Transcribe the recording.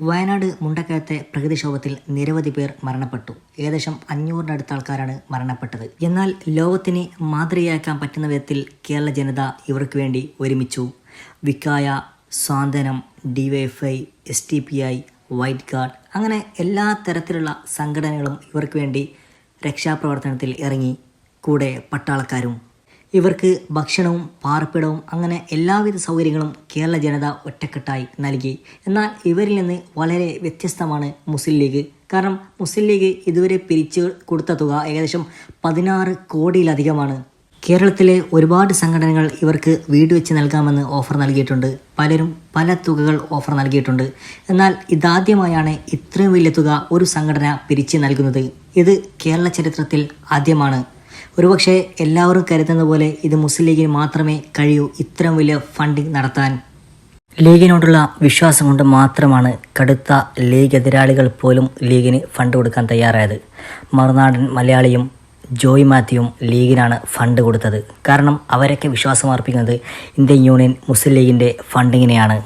വയനാട് മുണ്ടക്കയത്തെ പ്രകൃതിക്ഷോഭത്തിൽ നിരവധി പേർ മരണപ്പെട്ടു. ഏകദേശം അഞ്ഞൂറിനടുത്ത ആൾക്കാരാണ് മരണപ്പെട്ടത്. എന്നാൽ ലോകത്തിന് മാതൃകയാക്കാൻ പറ്റുന്ന വിധത്തിൽ കേരള ജനത ഇവർക്ക് വേണ്ടി ഒരുമിച്ചു. വിക്കായ സ്വാന്തനം D S T P I white guard അങ്ങനെ എല്ലാ തരത്തിലുള്ള സംഘടനകളും ഇവർക്ക് വേണ്ടി രക്ഷാപ്രവർത്തനത്തിൽ ഇറങ്ങി. കൂടെ പട്ടാളക്കാരും ഇവർക്ക് ഭക്ഷണവും പാർപ്പിടവും അങ്ങനെ എല്ലാവിധ സൗകര്യങ്ങളും കേരള ജനത ഒറ്റക്കെട്ടായി നൽകി. എന്നാൽ ഇവരിൽ നിന്ന് വളരെ വ്യത്യസ്തമാണ് മുസ്ലിം ലീഗ്. കാരണം മുസ്ലിം ലീഗ് ഇതുവരെ പിരിച്ചു കൊടുത്ത തുക ഏകദേശം പതിനാറ് കോടിയിലധികമാണ്. കേരളത്തിലെ ഒരുപാട് സംഘടനകൾ ഇവർക്ക് വീട് വെച്ച് നൽകാമെന്ന് ഓഫർ നൽകിയിട്ടുണ്ട്. പലരും പല തുകകൾ ഓഫർ നൽകിയിട്ടുണ്ട്. എന്നാൽ ഇതാദ്യമായാണ് ഇത്രയും വലിയ തുക ഒരു സംഘടന പിരിച്ചു നൽകുന്നത്. ഇത് കേരള ചരിത്രത്തിൽ ആദ്യമാണ്. ഒരുപക്ഷെ എല്ലാവരും കരുതുന്ന പോലെ ഇത് മുസ്ലിം ലീഗിന് മാത്രമേ കഴിയൂ. ഇത്രയും വലിയ ഫണ്ടിങ് നടത്താൻ ലീഗിനോടുള്ള വിശ്വാസം കൊണ്ട് മാത്രമാണ് കടുത്ത ലീഗ് എതിരാളികൾ പോലും ലീഗിന് ഫണ്ട് കൊടുക്കാൻ തയ്യാറായത്. മറുനാടൻ മലയാളിയും ജോയ് മാത്യുവും ലീഗിനാണ് ഫണ്ട് കൊടുത്തത്. കാരണം അവരൊക്കെ വിശ്വാസം അർപ്പിക്കുന്നത് ഇന്ത്യൻ യൂണിയൻ മുസ്ലിം ലീഗിന്റെ ഫണ്ടിങ്ങിനെയാണ്